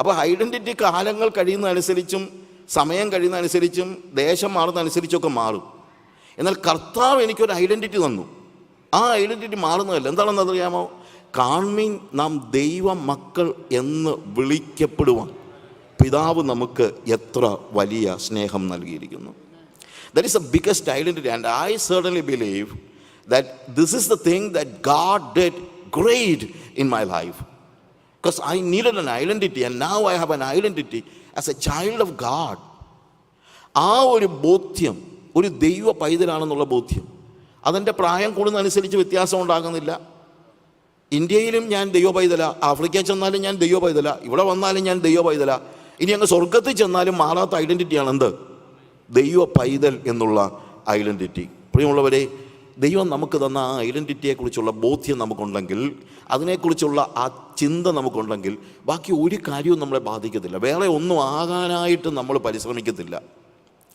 അപ്പോൾ ഐഡന്റിറ്റി കാലങ്ങൾ കഴിയുന്നതനുസരിച്ചും സമയം കഴിയുന്നതനുസരിച്ചും ദേശം മാറുന്നതനുസരിച്ചൊക്കെ മാറും. എന്നാൽ കർത്താവ് എനിക്കൊരു ഐഡന്റിറ്റി തന്നു. ആ ഐഡന്റിറ്റി മാറുന്നതല്ല. എന്താണെന്ന് അറിയാമോ? കാൺമീൻ നാം ദൈവ മക്കൾ എന്ന് വിളിക്കപ്പെടുവാൻ പിതാവ് നമുക്ക് എത്ര വലിയ സ്നേഹം നൽകിയിരിക്കുന്നു. That is a biggest identity and I certainly believe that this is the thing that God did great in my life because I needed an identity and now I have an identity as a child of God. ആ ഒരു ബോധ്യം ഒരു ദൈവ പൈതലാണെന്നുള്ള ബോധ്യം അതെന്റെ പ്രായം കൂടുന്നതനുസരിച്ച് വ്യത്യാസം ഉണ്ടാകുന്നില്ല. ഇന്ത്യയിലും ഞാൻ ദൈവ പൈതല ആഫ്രിക്കയിൽ ചെന്നാലും ഞാൻ ദൈവ പൈതല ഇവിടെ വന്നാലും ഞാൻ ദൈവ പൈതല. ഇനി അങ്ങ് സ്വർഗത്തിൽ ചെന്നാലും മാറാത്ത ഐഡന്റിറ്റിയാണ് എന്ത് ദൈവ പൈതൽ എന്നുള്ള ഐഡന്റിറ്റി പ്രിയമുള്ളവരെ ദൈവം നമുക്ക് തന്ന ആ ഐഡന്റിറ്റിയെക്കുറിച്ചുള്ള ബോധ്യം നമുക്കുണ്ടെങ്കിൽ അതിനെക്കുറിച്ചുള്ള ആ ചിന്ത നമുക്കുണ്ടെങ്കിൽ ബാക്കി ഒരു കാര്യവും നമ്മളെ ബാധിക്കത്തില്ല. വേറെ ഒന്നും ആകാനായിട്ട് നമ്മൾ പരിശ്രമിക്കത്തില്ല.